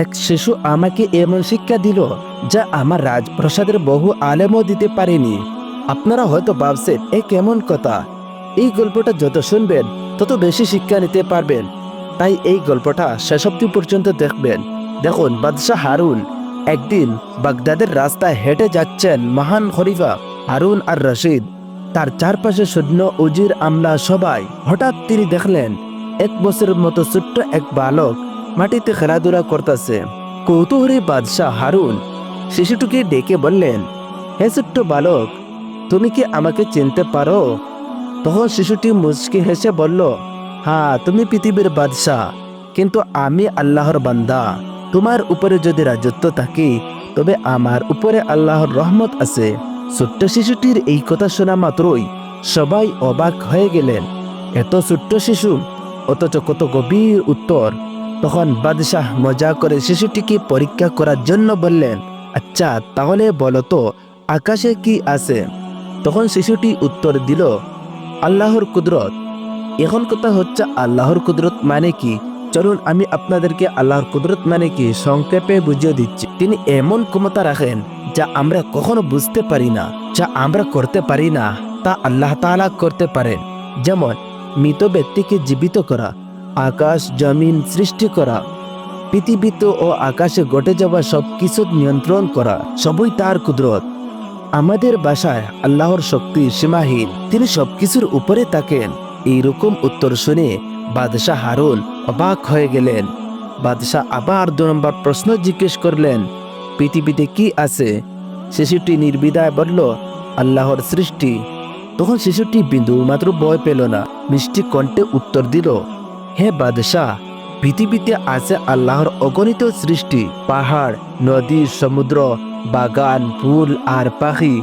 এক শিশু আমাকে এমন শিক্ষা দিল যা আমার রাজপ্রাসাদের বহু আলেমও দিতে পারেনি। আপনারা হয়তো ভাবছেন, এ কেমন কথা? এই গল্পটা যত শুনবেন, তত বেশি শিক্ষা নিতে পারবেন। তাই এই গল্পটা শেষ অব্দি পর্যন্ত দেখবেন। দেখুন, বাদশাহ হারুন একদিন বাগদাদের রাস্তায় হেঁটে যাচ্ছেন মহান খরিফা হারুন আর রশিদ। তার চারপাশে সৈন্য উজির আমলা সবাই হঠাৎ তিনি দেখলেন, এক বছরের মতো ছোট্ট এক বালক মাটিতে খেলাধুলা করতেছে। কৌতূহলী বাদশাহ হারুন শিশুটিকে ডেকে বললেন, হে ছোট্ট বালক, তুমি কি আমাকে চিনতে পারো? তখন শিশুটি মুচকি হেসে বলল হ্যাঁ তুমি পৃথিবীর বাদশাহ, কিন্তু আমি আল্লাহর বান্দা। তোমার উপরে যদি রাজত্ব থাকি, তবে আমার উপরে আল্লাহর রহমত আছে। ছোট্ট শিশুটির এই কথা শোনা মাত্রই সবাই অবাক হয়ে গেলেন। এত ছোট্ট শিশু, অথচ কত গভীর উত্তর। তখন বাদশাহ মজা করে শিশুটিকে পরীক্ষা করার জন্য বললেন আচ্ছা তাহলে বলো তো, আকাশে কি আছে? তখন শিশুটি উত্তর দিল, আল্লাহর কুদরত। এখন কথা হচ্ছে, আল্লাহর কুদরত মানে কি? চলুন, আমি আপনাদেরকে আল্লাহর কুদরত মানে কি সংক্ষেপে বুঝিয়ে দিচ্ছি। তিনি এমন ক্ষমতা রাখেন যা আমরা কখনো বুঝতে পারি না, যা আমরা করতে পারি না, তা আল্লাহ তাআলা করতে পারেন। যেমন, মৃত ব্যক্তিকে জীবিত করা আকাশ জমিন সৃষ্টি করা, পৃথিবীতে ও আকাশে ঘটে যাওয়া সব কিছু নিয়ন্ত্রণ করা, সবই তার কুদরত। আমাদের বাসায় আল্লাহর শক্তি সীমাহীন, তিনি সবকিছুর উপরে থাকেন। এইরকম উত্তর শুনে বাদশাহ হারুন অবাক হয়ে গেলেন। বাদশাহ আবার দু নম্বর প্রশ্ন জিজ্ঞেস করলেন, পৃথিবীতে কি আছে? শিশুটি নির্বিদায় বলল, আল্লাহর সৃষ্টি। তখন শিশুটি বিন্দু মাত্র ভয় পেল না, মিষ্টি কণ্ঠে উত্তর দিল হে বাদশাহ, পৃথিবীতে আছে আল্লাহর অগণিত সৃষ্টি, পাহাড়, নদী, সমুদ্র, বাগান, ফুল আর পাখি।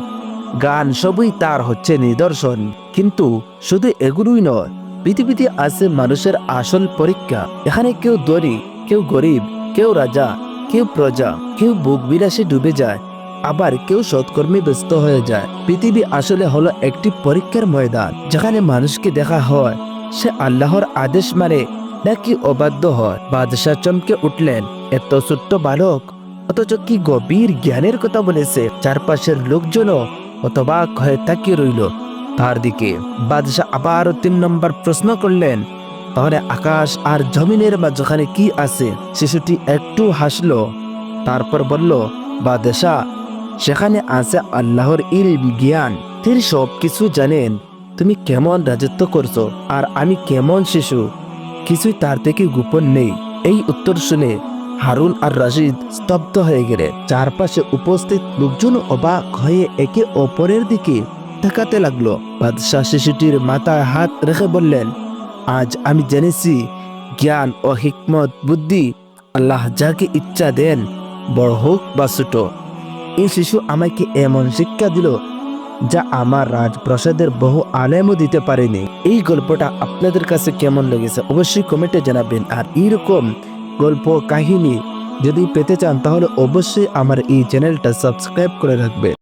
গান সবই তার হচ্ছে নিদর্শন। কিন্তু শুধু এগুলোই নয়, পৃথিবীতে আছে মানুষের আসল পরীক্ষা। এখানে কেউ দরি কেউ গরিব, কেউ রাজা, কেউ প্রজা, কেউ বুক বিলাসে ডুবে যায়, আবার কেউ সৎকর্মে ব্যস্ত হয়ে যায়। পৃথিবী আসলে হলো একটি পরীক্ষার ময়দান, যেখানে মানুষকে দেখা হয় সে আল্লাহর আদেশ মানে নাকি অবাধ্য হয়? বাদশাহ চমকে উঠলেন, এত ছোট্ট বালক, অথচ কি গভীর জ্ঞানের কথা বলেছে? চারপাশের লোকজনও হতবাক হয়ে তাকিয়ে রইল। তার দিকে বাদশাহ আবার তিন নম্বর প্রশ্ন করলেন, তাহলে আকাশ আর জমিনের মাঝখানে কি আছে? শিশুটি একটু হাসলো, তারপর বলল, বাদশাহ, সেখানে আছে আল্লাহর ইল জ্ঞান, তিনি সব কিছু জানেন। তুমি কেমন রাজত্ব করছ আর আমি কেমন শিশু? কিছুই তার থেকে গোপন নেই। এই উত্তর শুনে হারুন আর রাশিদ স্তব্ধ হয়ে গেলে। চারপাশে উপস্থিত লোকজন অবাক হয়ে একে অপরের দিকে তাকাতে লাগল। বাদশাহ শিশুটির মাথায় হাত রেখে বললেন, আজ আমি জেনেছি জ্ঞান ও হিকমত, বুদ্ধি। আল্লাহ যাকে ইচ্ছা দেন, বড় হোক বা ছোট। এই শিশু আমাকে এমন শিক্ষা দিল যা আমার রাজ রাজপ্রাসাদের বহু আলেমও দিতে পারেনি। এই গল্পটা আপনাদের কাছে কেমন লেগেছে অবশ্যই কমেন্টে জানাবেন। আর এইরকম গল্প কাহিনী যদি পেতে চান তাহলে অবশ্যই আমার এই চ্যানেলটা সাবস্ক্রাইব করে রাখবেন।